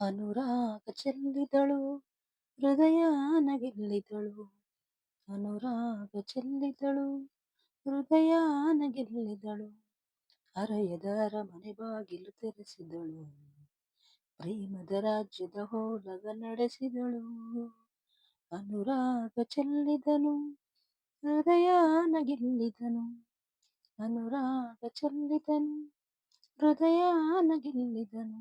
ಅನುರಾಗ ಚೆಲ್ಲಿದಳು ಹೃದಯನ ಗೆಲ್ಲಿದಳು ಅನುರಾಗ ಚೆಲ್ಲಿದಳು ಹೃದಯನ ಗೆಲ್ಲಿದಳು ಅರಯದರ ಮನೆ ಬಾಗಿಲು ತೆರೆಸಿದಳು. ಪ್ರೇಮದ ರಾಜ್ಯದ ಹೋಲಗ ನಡೆಸಿದಳು. ಅನುರಾಗ ಚೆಲ್ಲಿದನು ಹೃದಯನ ಗೆಲ್ಲಿದನು ಅನುರಾಗ ಚೆಲ್ಲಿದನು ಹೃದಯನ ಗೆಲ್ಲಿದನು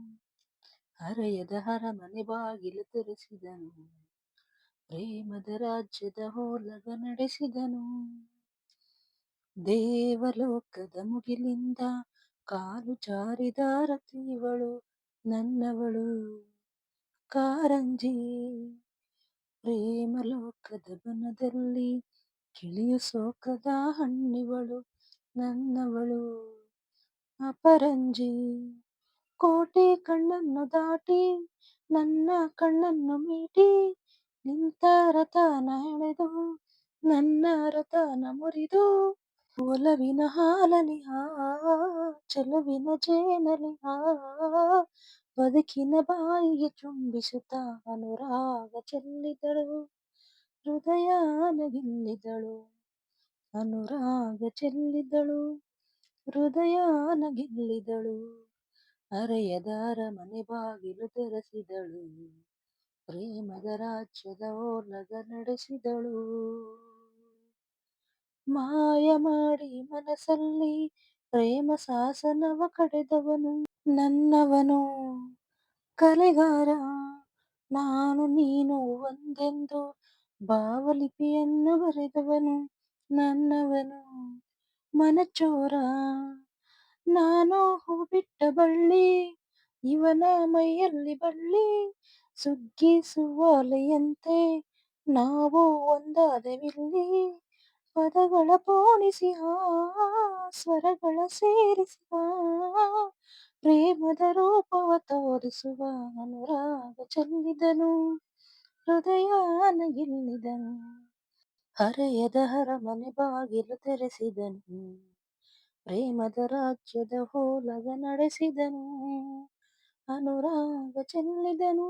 ಹರೆಯದ ಹರಮನೆ ಬಾಗಿಲು ತೆರೆಸಿದನು. ಪ್ರೇಮದ ರಾಜ್ಯದ ಹೋಲಗ ನಡೆಸಿದನು. ದೇವಲೋಕದ ಮುಗಿಲಿಂದ ಕಾಲು ಜಾರಿದ ರತಿವಳು ನನ್ನವಳು. ಕಾರಂಜಿ, ಪ್ರೇಮಲೋಕದ ಬನದಲ್ಲಿ ಕಿಳಿಯ ಸೋಕದ ಹಣ್ಣಿವಳು ನನ್ನವಳು. ಅಪರಂಜಿ ಕೋಟೆ ಕಣ್ಣನ್ನು ದಾಟಿ, ನನ್ನ ಕಣ್ಣನ್ನು ಮೀಟಿ, ನಿಂತ ರಥನ ಎಳೆದು, ನನ್ನ ರಥನ ಮುರಿದು, ಒಲವಿನ ಹಾಲಲಿ ಹಾ, ಚೆಲುವಿನ ಜೇನಲಿ ಹಾ, ಬದುಕಿನ ಬಾಯಿಗೆ ಚುಂಬಿಸುತ್ತ ಅನುರಾಗ ಚೆಲ್ಲಿದಳು ಹೃದಯ ನಗಿಲ್ಲಿದಳು ಅನುರಾಗ ಚೆಲ್ಲಿದಳು ಹೃದಯ ಗೆಲ್ಲಿದಳು ಅರೆಯದಾರ ಮನೆ ಬಾಗಿಲು ತೆರೆಸಿದಳು. ಪ್ರೇಮದ ರಾಜ್ಯದ ಓಲಗ ನಡೆಸಿದಳು. ಮಾಯ ಮಾಡಿ ಮನಸ್ಸಲ್ಲಿ ಪ್ರೇಮ ಸಾಸನವ ಕಡೆದವನು ನನ್ನವನು. ಕಲೆಗಾರ, ನಾನು ನೀನು ಒಂದೆಂದು ಭಾವಲಿಪಿಯನ್ನು ಬರೆದವನು ನನ್ನವನು. ಮನಚೋರ ನಾನು ಹೂ ಬಿಟ್ಟ ಬಳ್ಳಿ, ಇವನ ಮೈಯಲ್ಲಿ ಬಳ್ಳಿ ಸುಗ್ಗಿಸುವಲೆಯಂತೆ ನಾವು ಒಂದಾದೆವಿಲ್ಲಿ ಪದಗಳ ಪೋಣಿಸಿ ಸ್ವರಗಳ ಸೇರಿಸಿ ಪ್ರೇಮದ ರೂಪವ ತೋರಿಸುವ ಅನುರಾಗ ಚೆಲ್ಲಿದನು, ಹೃದಯ ಗೆಲ್ಲಿದನು ಹರೆಯದ ಹರಮನೆ ಬಾಗಿಲು ತೆರೆಸಿದನು. ಪ್ರೇಮದ ರಾಜ್ಯದ ಹೋಲಗ ನಡೆಸಿದನು, ಅನುರಾಗ ಚೆಲ್ಲಿದನು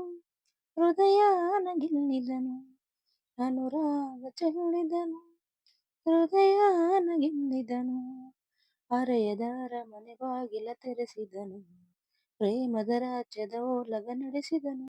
ಹೃದಯ ನಗಿಲ್ಲಿದನು ಅನುರಾಗ ಚೆಲ್ಲಿದನು ಹೃದಯ ನಗಿಲ್ಲಿದನು ಅರೆಯದಾರ ಮನೆ ಬಾಗಿಲ ತೆರೆಸಿದನು, ಪ್ರೇಮದ ರಾಜ್ಯದ ಓಲಗ ನಡೆಸಿದನು.